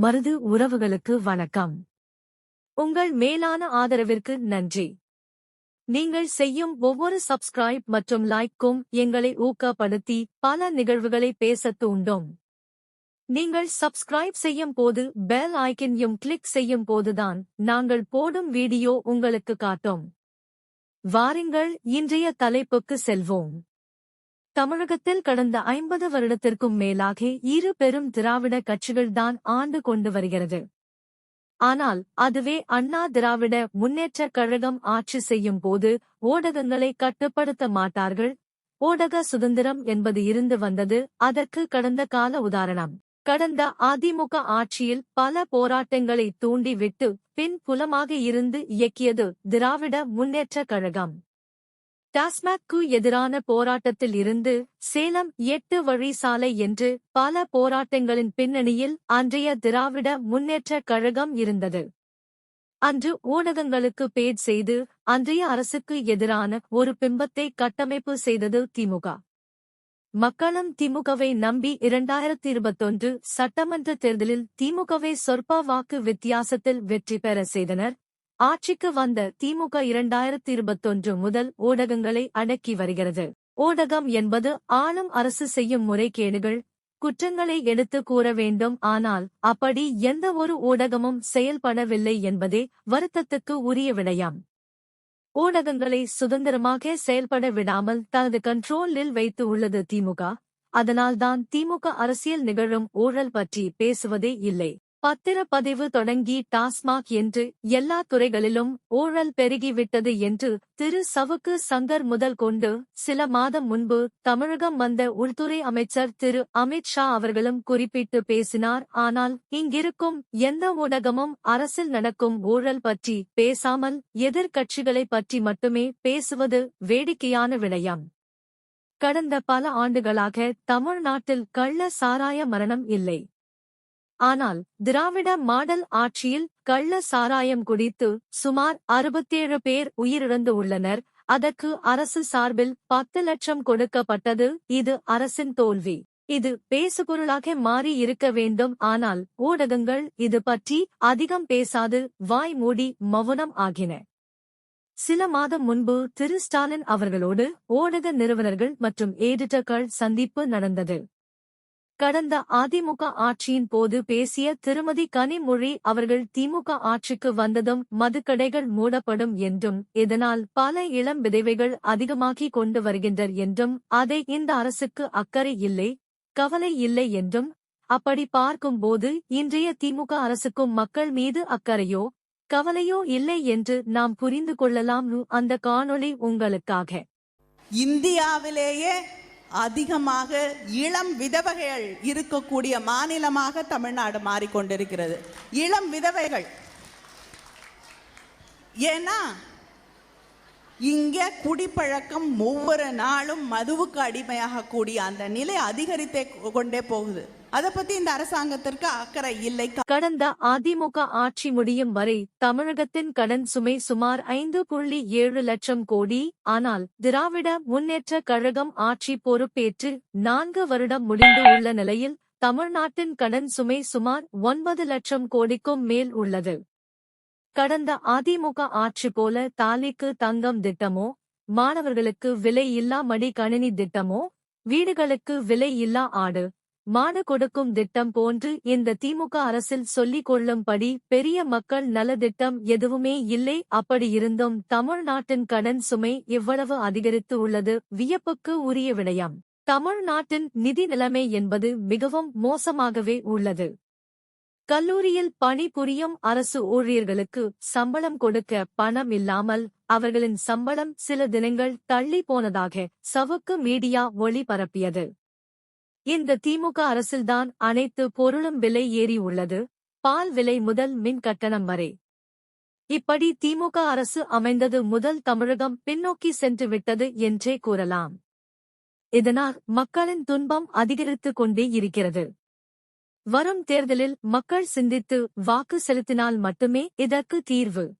மருது உறவுகளுக்கு வணக்கம். உங்கள் மேலான ஆதரவிற்கு நன்றி. நீங்கள் செய்யும் ஒவ்வொரு சப்ஸ்கிரைப் மற்றும் லைக்கும் எங்களை ஊக்கப்படுத்தி பல நிகழ்வுகளை பேசத் தூண்டும். நீங்கள் சப்ஸ்கிரைப் செய்யும் போது பெல் ஐக்கனையும் கிளிக் செய்யும் போதுதான் நாங்கள் போடும் வீடியோ உங்களுக்கு காட்டும். வாருங்கள் இன்றைய தலைப்புக்கு செல்வோம். தமிழகத்தில் கடந்த ஐம்பது வருடத்திற்கும் மேலாக இரு பெரும் திராவிட கட்சிகள்தான் ஆண்டு கொண்டு வருகிறது. ஆனால் அதுவே அண்ணா திராவிட முன்னேற்றக் கழகம் ஆட்சி செய்யும் போது ஊடகங்களை கட்டுப்படுத்த மாட்டார்கள்? ஊடக சுதந்திரம் என்பது இருந்து வந்தது அதற்கு கடந்த கால உதாரணம். கடந்த அதிமுக ஆட்சியில் பல போராட்டங்களை தூண்டிவிட்டு பின் புலமாக இருந்து இயக்கியது திராவிட முன்னேற்றக் கழகம். டாஸ்மாக்கு எதிரான போராட்டத்தில் இருந்து சேலம் எட்டு வழி சாலை என்று பல போராட்டங்களின் பின்னணியில் அன்றைய திராவிட முன்னேற்றக் கழகம் இருந்தது. அன்று ஊடகங்களுக்கு பேட் செய்து அன்றைய அரசுக்கு எதிரான ஒரு பிம்பத்தை கட்டமைப்பு செய்தது திமுக. மக்களும் திமுகவை நம்பி இரண்டாயிரத்தி இருபத்தொன்று சட்டமன்ற தேர்தலில் திமுகவை சொற்ப வாக்கு வித்தியாசத்தில் வெற்றி பெற செய்தனர். ஆட்சிக்கு வந்த திமுக இரண்டாயிரத்தி இருபத்தொன்று முதல் ஊடகங்களை அடக்கி வருகிறது. ஊடகம் என்பது ஆளும் அரசு செய்யும் முறைகேடுகள் குற்றங்களை எடுத்து கூற வேண்டும். ஆனால் அப்படி எந்த ஒரு ஊடகமும் செயல்படவில்லை என்பதே வருத்தத்துக்கு உரிய விடயம். ஊடகங்களை சுதந்திரமாக செயல்பட விடாமல் தனது கண்ட்ரோலில் வைத்து உள்ளது திமுக. அதனால்தான் திமுக அரசியல் நிகழும் ஊழல் பற்றி பேசுவதே இல்லை. பத்திரப்பதிவு தொடங்கி டாஸ்மாக் என்று எல்லா துறைகளிலும் ஊழல் பெருகிவிட்டது என்று திரு சவுக்கு சங்கர் முதல் கொண்டு சில மாதம் முன்பு தமிழகம் வந்த உள்துறை அமைச்சர் திரு அமித் ஷா அவர்களும் குறிப்பிட்டு பேசினார். ஆனால் இங்கிருக்கும் எந்த ஊடகமும் அரசில் நடக்கும் ஊழல் பற்றி பேசாமல் எதிர்க்கட்சிகளை பற்றி மட்டுமே பேசுவது வேடிக்கையான விடயம். கடந்த பல ஆண்டுகளாக தமிழ்நாட்டில் கள்ள சாராய மரணம் இல்லை. ஆனால் திராவிட மாடல் ஆட்சியில் கள்ள சாராயம் குடித்து சுமார் அறுபத்தேழு பேர் உயிரிழந்து உள்ளனர். அதற்கு அரசு சார்பில் பத்து லட்சம் கொடுக்கப்பட்டது. இது அரசின் தோல்வி. இது பேசுபொருளாக மாறி இருக்க வேண்டும். ஆனால் ஊடகங்கள் இது பற்றி அதிகம் பேசாது. வாய் மூடி மௌனம் ஆகின. சில மாதம் முன்பு திரு ஸ்டாலின் அவர்களோடு ஊடக நிறுவனர்கள் மற்றும் ஏடிட்டர்கள் சந்திப்பு நடந்தது. கடந்த அதிமுக ஆட்சியின் போது பேசிய திருமதி கனிமொழி அவர்கள் திமுக ஆட்சிக்கு வந்ததும் மதுக்கடைகள் மூடப்படும் என்றும் இதனால் பல இளம் விதைவைகள் அதிகமாகி கொண்டு வருகின்றனர் என்றும் அதை இந்த அரசுக்கு அக்கறை இல்லை கவலை இல்லை என்றும் அப்படி பார்க்கும்போது இன்றைய திமுக அரசுக்கும் மக்கள் மீது அக்கறையோ கவலையோ இல்லை என்று நாம் புரிந்து கொள்ளலாம். அந்த காணொளி உங்களுக்காக. இந்தியாவிலேயே அதிகமாக இளம் விதவைகள் இருக்கக்கூடிய மாநிலமாக தமிழ்நாடு மாறிக்கொண்டிருக்கிறது. இளம் விதவைகள். ஏன்னா இங்க குடிப்பழக்கம் ஒவ்வொரு நாளும் மதுவுக்கு அடிமையாக கூடிய அந்த நிலை அதிகரித்தே கொண்டே போகுது. அதை பத்தி இந்த அரசாங்கத்திற்கு அக்கறை இல்லை. கடந்த அதிமுக ஆட்சி முடியும் வரை தமிழகத்தின் கடன் சுமை சுமார் ஐந்து புள்ளி ஏழு லட்சம் கோடி. ஆனால் திராவிட முன்னேற்ற கழகம் ஆட்சி பொறுப்பேற்று நான்கு வருடம் முடிந்து உள்ள நிலையில் தமிழ்நாட்டின் கடன் சுமை சுமார் ஒன்பது லட்சம் கோடிக்கும் மேல் உள்ளது. கடந்த அதிமுக ஆட்சி போல தாலிக்கு தங்கம் திட்டமோ மாணவர்களுக்கு விலை இல்லா மடி கணினி திட்டமோ வீடுகளுக்கு விலை இல்லா ஆடு மாடு கொடுக்கும் திட்டம் போன்று இந்த திமுக அரசில் சொல்லிக் கொள்ளும்படி பெரிய மக்கள் நலத்திட்டம் எதுவுமே இல்லை. அப்படியிருந்தும் தமிழ்நாட்டின் கடன் சுமை இவ்வளவு அதிகரித்து உள்ளது? வியப்புக்கு உரிய விடயம். தமிழ்நாட்டின் நிதி நிலைமை என்பது மிகவும் மோசமாகவே உள்ளது. கல்லூரியில் பணிபுரியும் அரசு ஊழியர்களுக்கு சம்பளம் கொடுக்க பணம் இல்லாமல் அவர்களின் சம்பளம் சில தினங்கள் தள்ளி போனதாக சவுக்கு மீடியா ஒளிபரப்பியது இந்த திமுக அரசில்தான் அனைத்து பொருளும் விலை ஏறி உள்ளது பால் விலை முதல் மின் கட்டணம் வரை. இப்படி திமுக அரசு அமைந்தது முதல் தமிழகம் பின்னோக்கி சென்று விட்டது என்றே கூறலாம். இதனால் மக்களின் துன்பம் அதிகரித்துக் கொண்டே இருக்கிறது. வரும் தேர்தலில் மக்கள் சிந்தித்து வாக்கு செலுத்தினால் மட்டுமே இதற்கு தீர்வு.